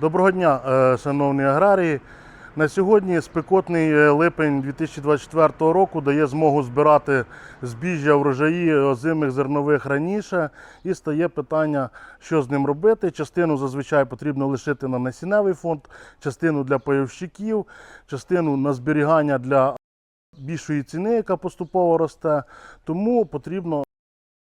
Доброго дня, е, шановні аграрії. На сьогодні спекотний е, липень 2024 року дає змогу збирати збіжжя врожаї озимих зернових раніше. І стає питання, що з ним робити. Частину зазвичай потрібно лишити на насінневий фонд, частину для пайовщиків, частину на зберігання для більшої ціни, яка поступово росте. Тому потрібно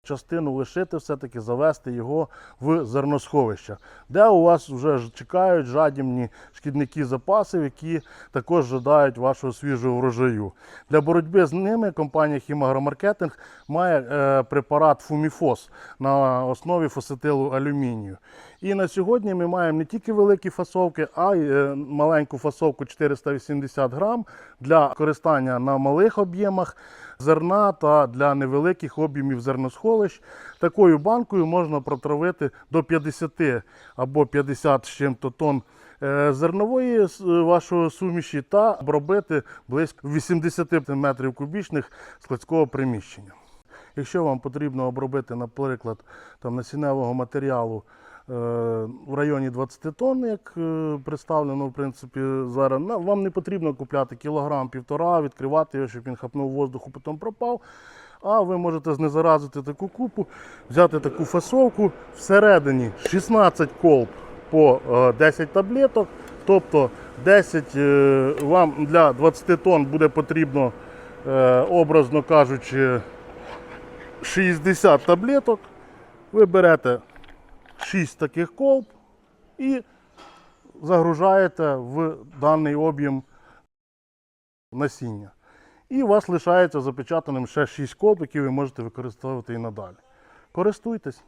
частину лишити, все-таки завести його в зерносховище, де у вас вже чекають жадібні шкідники запасів, які також жадають вашого свіжого врожаю. Для боротьби з ними компанія Хімагромаркетинг має е, препарат Фуміфос на основі фосетилу алюмінію. І на сьогодні ми маємо не тільки великі фасовки, а й е, маленьку фасовку 480 грам для користання на малих об'ємах зерна та для невеликих об'ємів зерносховищ. Такою банкою можна протравити до 50 або 50 з чим-то тонн е, зернової с- вашої суміші та обробити близько 80 метрів кубічних складського приміщення. Якщо вам потрібно обробити, наприклад, там, насінневого матеріалу е, в районі 20 тонн, як е, представлено в принципі зараз, вам не потрібно купляти кілограм півтора, відкривати його, щоб він хапнув воздуху, потім пропав. А ви можете знезаразити таку купу, взяти таку фасовку всередині 16 колб по е, 10 таблеток. Тобто 10 е, вам для 20 тонн буде потрібно, е, образно кажучи, 60 таблеток. Ви берете 6 таких колб і загружаєте в даний об'єм насіння. І у вас лишається запечатаним ще 6 колб, які ви можете використовувати і надалі. Користуйтесь.